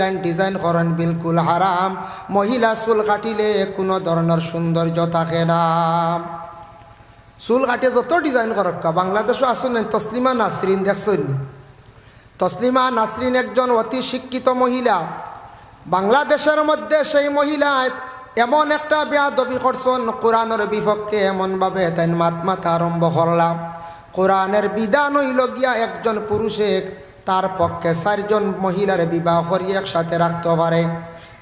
Line design করেন বিলকুল হারাম। মহিলা চুল কাটিলে কোনো ধরনের সৌন্দর্য থাকে না। চুল কাটে যত ডিজাইন করক কা, বাংলাদেশও আসুন তসলিমা নাসরিন দেখছেন? তসলিমা নাসরিন একজন অতি শিক্ষিত মহিলা। বাংলাদেশের মধ্যে সেই মহিলায় এমন একটা বেয়াদবি করছেন, কোরআনের বিপক্ষে এমনভাবে তাই মাত মাথা আরম্ভ করলাম। কোরআনের বিধান হইল গিয়া একজন পুরুষে তার পক্ষে চারজন মহিলার বিবাহ করি একসাথে রাখতে পারে।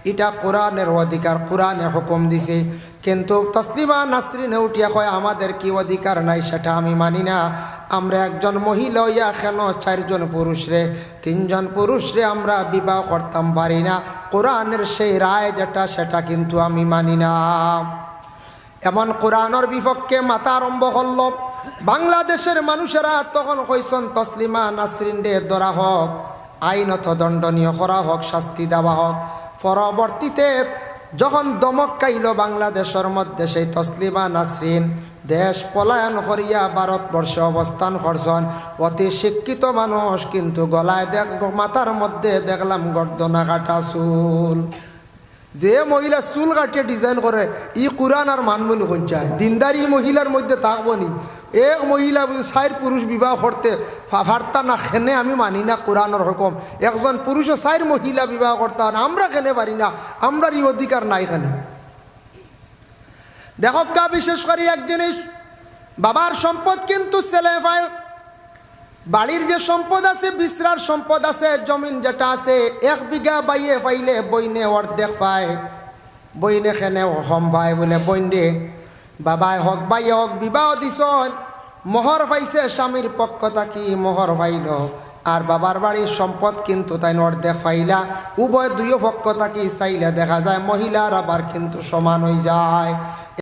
এটা কোরআনের অধিকার, কোরআনে হুকুম দিছে। কিন্তু তসলিমা নাসরিনে উঠিয়া কয়, আমাদের কি অধিকার নাই সেটা আমি মানি না। আমরা একজন মহিলা ইয়া কেন চারজন পুরুষরে তিনজন পুরুষরে আমরা বিবাহ করতাম পারি না। কোরআনের সেই রায় যেটা, সেটা কিন্তু আমি মানি না। এমন কোরআনের বিপক্ষে মাথা আরম্ভ করল। বাংলাদেশের মানুষেরা তখন কইসন, তসলিমা নাসরিন ডে ধরা হোক আইনত দণ্ডনীয় করা হোক, শাস্তি দেওয়া হোক। পরবর্তীতে যখন দমক কাইল বাংলাদেশের মধ্যে সেই তসলিমা নাসরিন দেশ পলায়ন করিয়া ভারতবর্ষে অবস্থান করছেন, অতি শিক্ষিত মানুষ, কিন্তু গলায় দেখ, মাথার মধ্যে দেখলাম গর্দনা কাটা চুল। যে মহিলা চুল কাটিয়ে ডিজাইন করে, ই কোরআন আর মানব নি চায়। দিনদারি মহিলার মধ্যে থাকব নি। এক মহিলা চার পুরুষ বিবাহ করতে ফার্তা না খেনে আমি মানি না কোরআনের হুকুম। একজন পুরুষও চার মহিলা বিবাহ করতে আমরা খেনে পারি না আমরা এই অধিকার নাই এখানে দেখক গা বিশেষ করে এক জিনিস, বাবার সম্পদ কিন্তু ছেলে পায় বাড়ির যে সম্পদ আছে, বিশ্রার সম্পদ আছে, জমিন যেটা আছে, এক বিঘা বাইয়ে পাইলে বইনে অর্ধেক পায়, বইনে খেনে হম পায় বলে বইনে বাবাই হক বাই হক, বিবাহ দিছন। মোহর পাইছে স্বামীর পক্ষ থাকি মোহর পাইল। আর বাবার বাড়ির সম্পদ কিন্তু তাই অর্ধেক পাইলা। উভয় দুইও পক্ষ থাকি চাইলে দেখা যায় মহিলার আবার কিন্তু সমান হয়ে যায়।